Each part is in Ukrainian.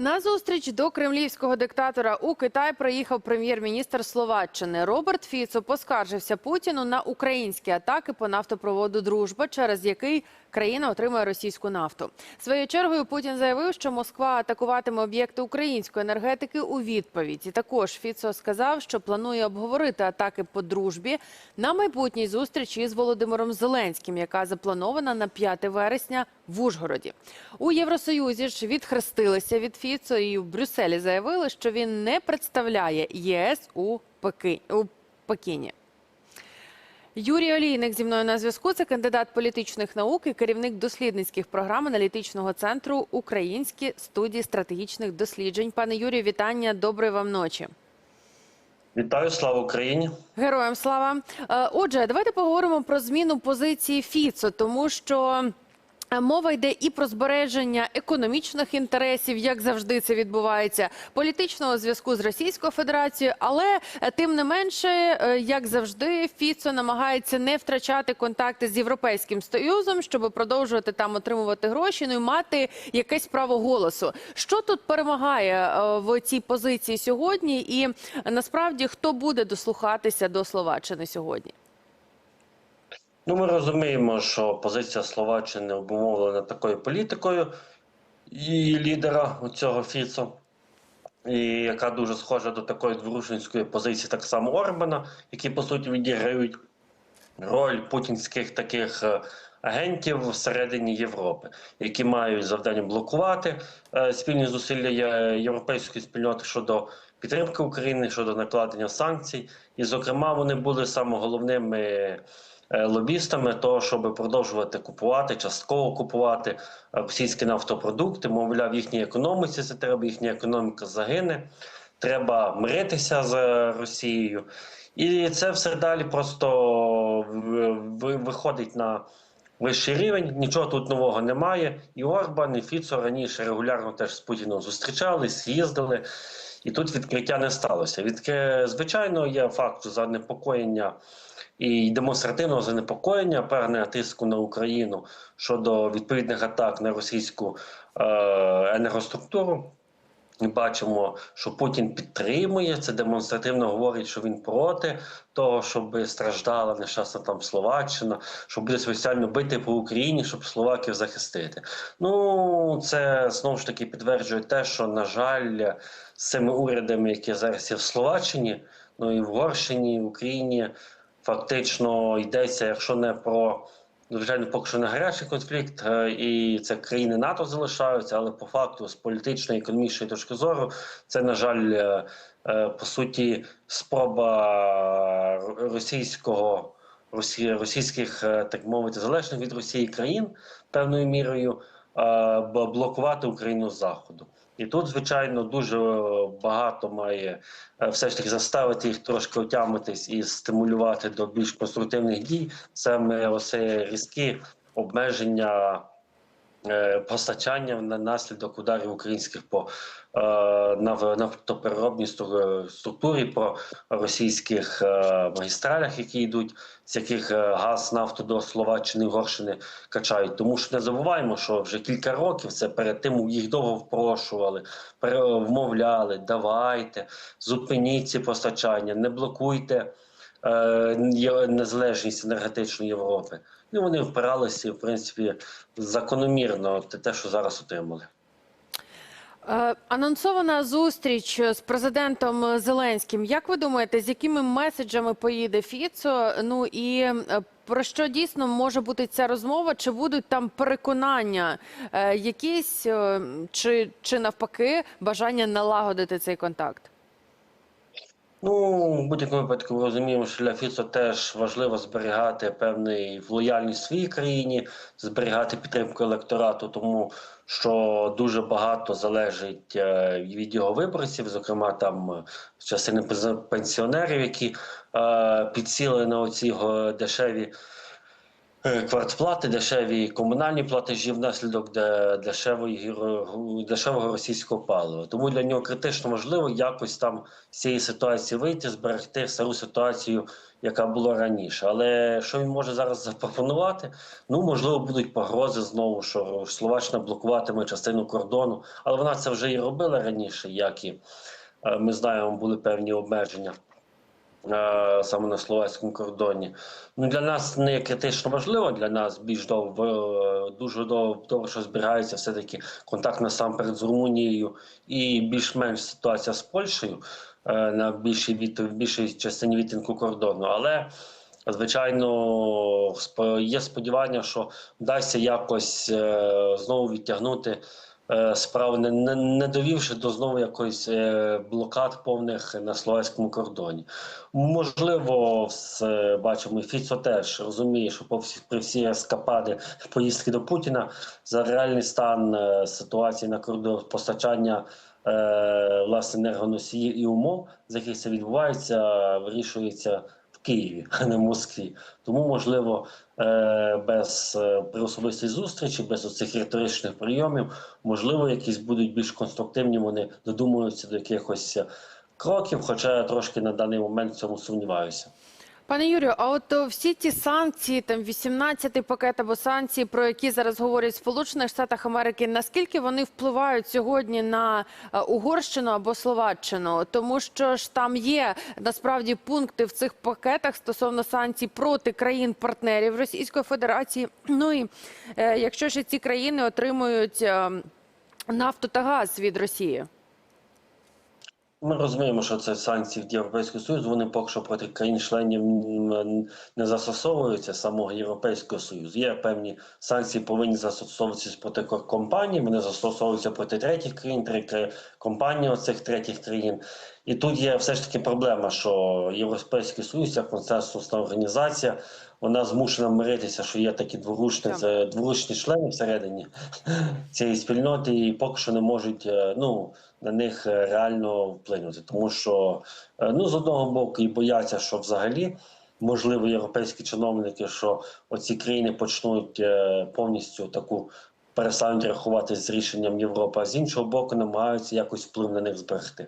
На зустріч до кремлівського диктатора у Китай приїхав прем'єр-міністр Словаччини Роберт Фіцо. Поскаржився Путіну на українські атаки по нафтопроводу Дружба, через який країна отримує російську нафту. Своєю чергою Путін заявив, що Москва атакуватиме об'єкти української енергетики у відповідь. І також Фіцо сказав, що планує обговорити атаки по дружбі на майбутній зустрічі з Володимиром Зеленським, яка запланована на 5 вересня в Ужгороді. У Євросоюзі ж відхрестилися від Фіцо і в Брюсселі заявили, що він не представляє ЄС у Пеки... Пекіні. Юрій Олійник зі мною на зв'язку. Це кандидат політичних наук і керівник дослідницьких програм аналітичного центру Українські студії стратегічних досліджень. Пане Юрію, вітання. Доброї вам ночі. Вітаю, слава Україні. Героям слава. Е, Отже, давайте поговоримо про зміну позиції Фіцо, тому що. Мова йде і про збереження економічних інтересів, як завжди це відбувається, політичного зв'язку з Російською Федерацією, але е, тим не менше, е, як завжди, Фіцо намагається не втрачати контакти з європейським союзом, щоб продовжувати там отримувати гроші, ну і мати якесь право голосу. Що тут перемагає е, в цій позиції сьогодні? І насправді хто буде дослухатися до Словаччини сьогодні? Ну, ми розуміємо, що позиція Словаччини обумовлена такою політикою і лідера цього Фіцо, і яка дуже схожа до такої дворушницької позиції, так само Орбана, які по суті відіграють роль путінських таких е, агентів всередині Європи, які мають завдання блокувати е, спільні зусилля європейської спільноти щодо підтримки України, щодо накладення санкцій. І, зокрема, вони були саме головними е, лобістами того, щоб продовжувати купувати, частково купувати е, російські нафтопродукти. Мовляв, їхній економіці це треба, їхня економіка загине. Треба миритися з Росією. І це все далі просто виходить на вищий рівень. Нічого тут нового немає. І Орбан, і Фіцо раніше регулярно теж з Путіном зустрічались, їздили. І тут відкриття не сталося. Відкри... Звичайно, є факт занепокоєння і демонстративного занепокоєння, певне тиску на Україну щодо відповідних атак на російську е... енергоструктуру. Ми бачимо, що Путін підтримує це демонстративно говорить, що він проти того, щоб страждала нещасна там Словаччина, що буде спеціально бити по Україні, щоб словаків захистити. Ну це знову ж таки підтверджує те, що на жаль, з цими урядами, які зараз є в Словаччині, ну і в Угорщині, і в Україні, фактично йдеться, якщо не про Звичайно, поки що не гарячий конфлікт, е, і це країни НАТО залишаються, але по факту з політичної економічної точки зору, це на жаль, е, е, по суті, спроба російського росі- російських, так мовити, залежних від Росії країн певною мірою блокувати Україну з заходу. І тут, звичайно, дуже багато має е, все ж таки заставити їх трошки отямитись і стимулювати до більш конструктивних дій. Саме оце різкі обмеження постачання на наслідок ударів українських по е, нафтопереробній структурі, по російських е, магістралях, які йдуть, з яких е, газ, нафту до Словаччини, Угорщини качають. Тому що не забуваємо, що вже кілька років це перед тим їх довго впрошували, вмовляли, давайте, зупиніть ці постачання, не блокуйте е, незалежність енергетичної Європи. І вони впиралися, в принципі, закономірно те, що зараз отримали. Е, Анонсована зустріч з президентом Зеленським. Як ви думаєте, з якими меседжами поїде Фіцо? Ну і е, про що дійсно може бути ця розмова? Чи будуть там переконання е, якісь, чи, чи навпаки бажання налагодити цей контакт? Ну, в будь-якому випадку ми розуміємо, що для Фіцо теж важливо зберігати певний лояльність своїй країні, зберігати підтримку електорату, тому що дуже багато залежить е, від його виборців, зокрема там частини пенсіонерів, які е, підсіли на оці дешеві квартплати, дешеві комунальні платежі внаслідок де- дешевої, ро- дешевого російського палива. Тому для нього критично важливо якось там з цієї ситуації вийти, зберегти стару ситуацію, яка була раніше. Але що він може зараз запропонувати? Ну, можливо, будуть погрози знову, що Словаччина блокуватиме частину кордону, але вона це вже і робила раніше, як і е, ми знаємо, були певні обмеження. Е, Саме на словацькому кордоні. Ну для нас не критично важливо. Для нас більш дов, е, дуже добре, що збирається все таки контакт насамперед з Румунією і більш-менш ситуація з Польщею е, на більшій від більшій частині відтинку кордону. Але звичайно є сподівання, що вдасться якось знову відтягнути. Е, Справи не, не, довівши до знову якоїсь е, блокад повних на словацькому кордоні. Можливо, все бачимо, Фіцо теж розуміє, що по всі, при всі ескапади поїздки до Путіна за реальний стан е, ситуації на кордоні постачання власне енергоносіїв і умов, за яких це відбувається, вирішується Києві, а не в Москві. Тому, можливо, е, без е, при особистій зустрічі, без оцих риторичних прийомів, можливо, якісь будуть більш конструктивні. Вони додумуються до якихось кроків, хоча я трошки на даний момент в цьому сумніваюся. Пане Юрію, а от всі ті санкції, там 18-й пакет або санкції, про які зараз говорять Сполучених Штатах Америки, наскільки вони впливають сьогодні на е, Угорщину або Словаччину? Тому що ж там є насправді пункти в цих пакетах стосовно санкцій проти країн-партнерів Російської Федерації. Ну і е, якщо ж ці країни отримують е, нафту та газ від Росії. Ми розуміємо, що це санкції від Європейського Союзу. Вони поки що проти країн-членів не застосовуються самого Європейського Союзу. Є певні санкції, повинні застосовуватися проти компаній. Вони застосовуються проти третіх країн, три компанії оцих третіх країн. І тут є все ж таки проблема, що Європейський Союз, як консенсусна організація, вона змушена миритися, що є такі дворучні, дворучні члени всередині цієї спільноти, і поки що не можуть е, ну, на них е, реально вплинути. Тому що е, ну, з одного боку і бояться, що взагалі. Можливо, європейські чиновники, що оці країни почнуть повністю таку перестануть рахуватись з рішенням Європи, а з іншого боку, намагаються якось вплив на них зберегти.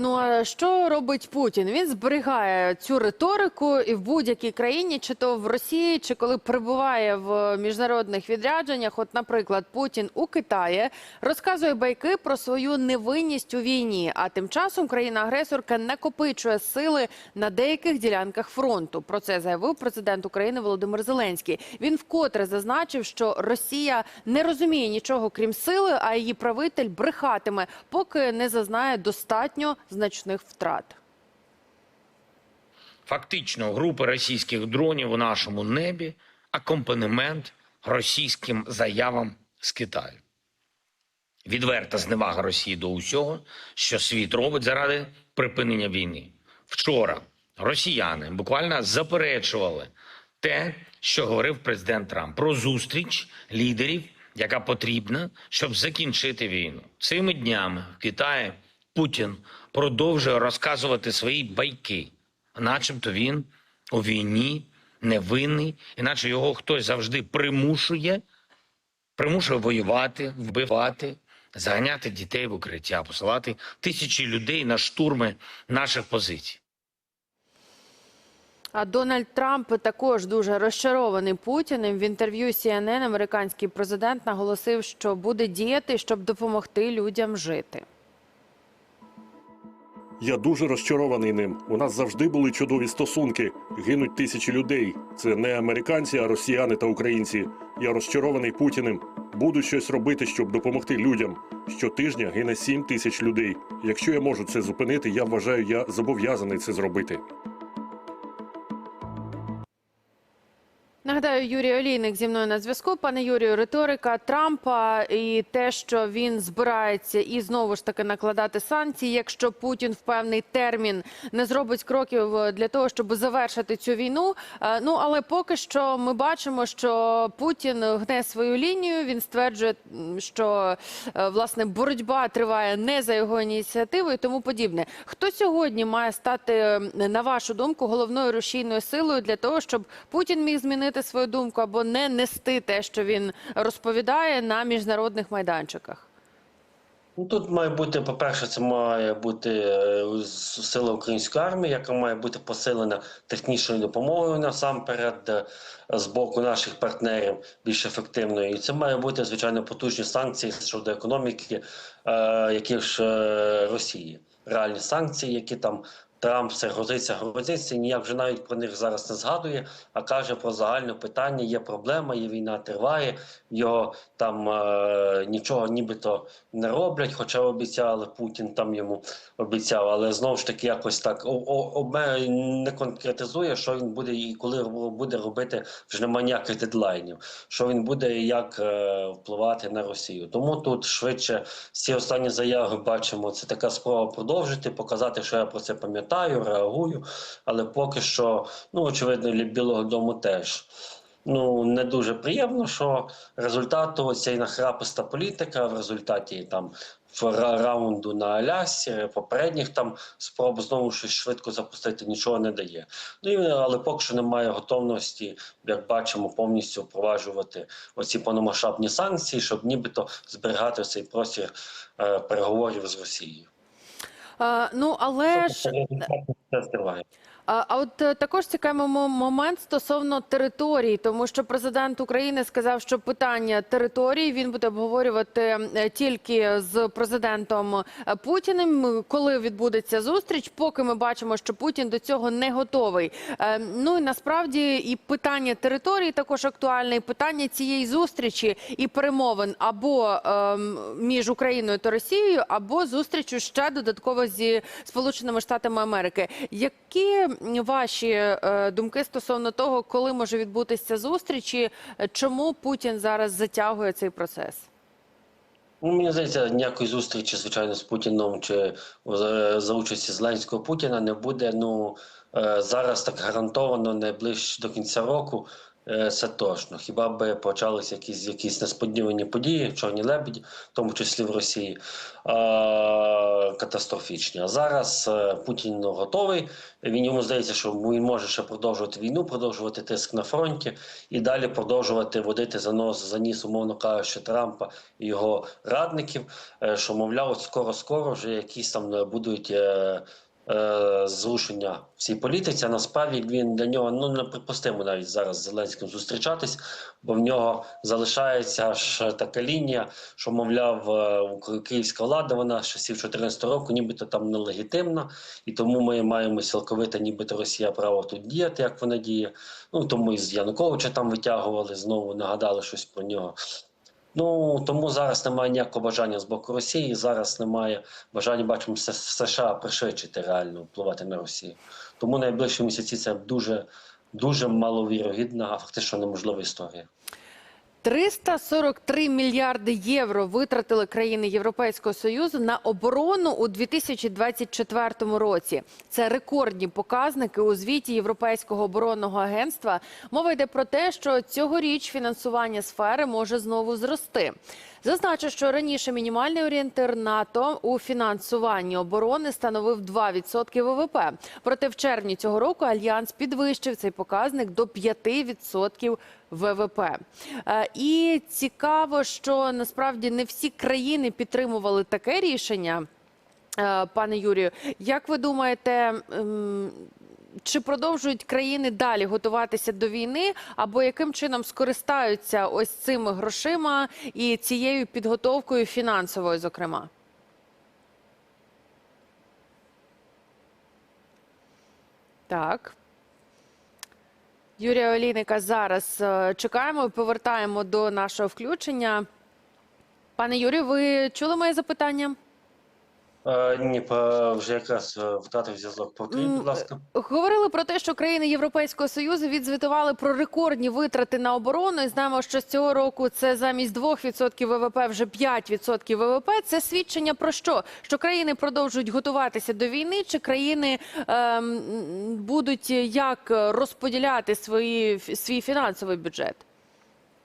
Ну а що робить Путін? Він зберігає цю риторику і в будь-якій країні, чи то в Росії, чи коли прибуває в міжнародних відрядженнях. От, наприклад, Путін у Китаї розказує байки про свою невинність у війні. А тим часом країна-агресорка накопичує сили на деяких ділянках фронту. Про це заявив президент України Володимир Зеленський. Він вкотре зазначив, що Росія не розуміє нічого крім сили, а її правитель брехатиме, поки не зазнає достатньо значних втрат. Фактично, групи російських дронів у нашому небі акомпанемент російським заявам з Китаю. Відверта зневага Росії до усього, що світ робить заради припинення війни. Вчора росіяни буквально заперечували те, що говорив президент Трамп про зустріч лідерів, яка потрібна, щоб закінчити війну. Цими днями в Китаї Путін продовжує розказувати свої байки, начебто він у війні невинний, іначе його хтось завжди примушує, примушує воювати, вбивати, заганяти дітей в укриття, посилати тисячі людей на штурми наших позицій. А Дональд Трамп також дуже розчарований Путіним. В інтерв'ю CNN американський президент наголосив, що буде діяти, щоб допомогти людям жити. Я дуже розчарований ним. У нас завжди були чудові стосунки. Гинуть тисячі людей. Це не американці, а росіяни та українці. Я розчарований Путіним. Буду щось робити, щоб допомогти людям. Щотижня гине сім тисяч людей. Якщо я можу це зупинити, я вважаю, я зобов'язаний це зробити. Нагадаю, Юрій Олійник зі мною на зв'язку. Пане Юрію, риторика Трампа і те, що він збирається і знову ж таки накладати санкції, якщо Путін в певний термін не зробить кроків для того, щоб завершити цю війну. Е, Ну але поки що ми бачимо, що Путін гне свою лінію. Він стверджує, що е, власне боротьба триває не за його ініціативою, і тому подібне. Хто сьогодні має стати, на вашу думку, головною рушійною силою для того, щоб Путін міг змінити свою думку або не нести те, що він розповідає на міжнародних майданчиках? Ну, тут має бути, по-перше, це має бути е, сила української армії, яка має бути посилена технічною допомогою насамперед е, з боку наших партнерів більш ефективною. І це має бути звичайно потужні санкції щодо економіки, е, які ж Росії. Реальні санкції, які там Трамп все грозиться, грозиться, ніяк вже навіть про них зараз не згадує, а каже про загальне питання: є проблема, є війна триває, його там е, нічого нібито не роблять, хоча обіцяли Путін там йому обіцяв, але знову ж таки якось так о- о- не конкретизує, що він буде і коли буде робити, вже немає ніяких дедлайнів, що він буде і як е, впливати на Росію. Тому тут швидше ці останні заяви бачимо, це така спроба продовжити, показати, що я про це пам'ятаю, реагую, але поки що, ну очевидно, для Білого Дому теж. Ну не дуже приємно, що результату цієї нахраписта політика в результаті там раунду на Алясі, попередніх там спроб знову щось швидко запустити нічого не дає. Ну але поки що немає готовності, як бачимо, повністю впроваджувати оці повномасштабні санкції, щоб нібито зберігати цей простір е, переговорів з Росією. Е, ну але ж Це результат це триває. А, от е, також цікавий момент стосовно територій, тому що президент України сказав, що питання територій він буде обговорювати е, тільки з президентом е, Путіним, коли відбудеться зустріч. Поки ми бачимо, що Путін до цього не готовий. Ну і насправді і питання території також актуальне, і питання цієї зустрічі і перемовин або між Україною та Росією, або зустрічю ще додатково зі Сполученими Штатами Америки. Які ваші е, думки стосовно того, коли може відбутися зустріч, і е, чому Путін зараз затягує цей процес? Ну, мені здається, ніякої зустрічі, звичайно, з Путіном чи за, участі Зеленського Путіна не буде. Ну е, зараз так гарантовано не ближче до кінця року. Е, Це точно. Хіба би почалися якісь якісь несподівані події, чорні лебеді, в тому числі в Росії, катастрофічні. А зараз е, Путін готовий. Він йому здається, що він може ще продовжувати війну, продовжувати тиск на фронті і далі продовжувати водити за нос за ніс, умовно кажучи, Трампа і його радників. е, Що мовляв, от скоро-скоро вже якісь там е, будуть. Е, Зрушення в цій політиці, а насправді він для нього ну неприпустимо навіть зараз з Зеленським зустрічатись, бо в нього залишається ж така лінія, що мовляв, е, київська влада вона з часів 14 року, нібито там нелегітимна, і тому ми маємо цілковито, нібито Росія право тут діяти, як вона діє. Ну тому і з Януковича там витягували знову, нагадали щось про нього. Ну тому зараз немає ніякого бажання з боку Росії. Зараз немає бажання, бачимо, США пришвидшити реально впливати на Росію. Тому найближчі місяці це дуже дуже маловірогідна, а фактично неможлива історія. 343 мільярди євро витратили країни Європейського союзу на оборону у 2024 році. Це рекордні показники у звіті Європейського оборонного агентства. Мова йде про те, що цьогоріч фінансування сфери може знову зрости. Зазначу, що раніше мінімальний орієнтир НАТО у фінансуванні оборони становив 2% ВВП. Проте в червні цього року альянс підвищив цей показник до 5% ВВП. Е, І цікаво, що насправді не всі країни підтримували таке рішення. Е, Пане Юрію, як ви думаєте, чи продовжують країни далі готуватися до війни, або яким чином скористаються ось цими грошима і цією підготовкою фінансовою, зокрема? Так. Юрія Олійника зараз е, чекаємо повертаємо до нашого включення. Пане Юрію, ви чули моє запитання? Е, ні, вже якраз е, втратив зв'язок. Повторіть, будь ласка. Говорили про те, що країни Європейського союзу відзвітували про рекордні витрати на оборону. І знаємо, що з цього року це замість 2% ВВП вже 5% ВВП. Це свідчення про що? Що країни продовжують готуватися до війни, чи країни ем, будуть як розподіляти свої свій фінансовий бюджет?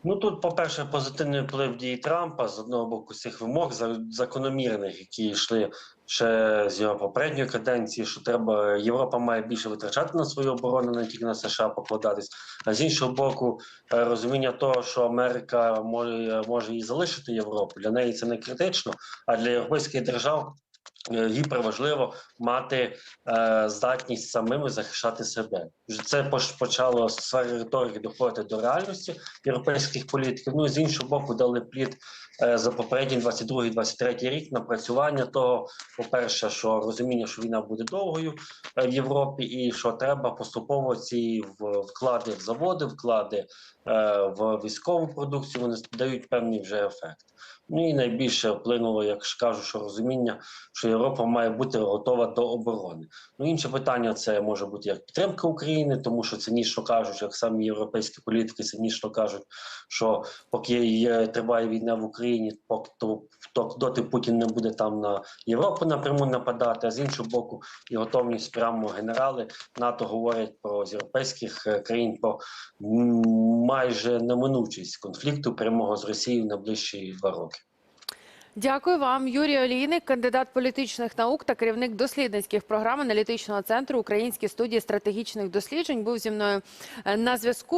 Ну тут, по-перше, позитивний вплив дії Трампа з одного боку цих вимог закономірних, які йшли ще з його попередньої каденції, що треба Європа має більше витрачати на свою оборону, не тільки на США покладатись. А з іншого боку, е, розуміння того, що Америка може, може і залишити Європу. Для неї це не критично, а для європейських держав. Е, Гіперважливо мати е, здатність самими захищати себе. Це почало з сфери риторики доходити до реальності європейських політиків. Ну і з іншого боку, дали плід е, за попередній 22-23 рік напрацювання того, по-перше, що розуміння, що війна буде довгою е, в Європі, і що треба поступово ці вклади в заводи, вклади е, в військову продукцію, вони дають певний вже ефект. Ну і найбільше вплинуло, як ж кажу, що розуміння, що Європа має бути готова до оборони. Ну інше питання це може бути як підтримка України, тому що цинічно кажуть, як самі європейські політики цинічно кажуть, що поки є, триває війна в Україні, поки то, то доти Путін не буде там на Європу напряму нападати. А з іншого боку, і готовність прямо генерали НАТО говорять про з європейських е, країн про майже неминучість конфлікту прямого з Росією на ближчі два роки. Дякую вам, Юрій Олійник, кандидат політичних наук та керівник дослідницьких програм аналітичного центру Української студії стратегічних досліджень. Був зі мною на зв'язку.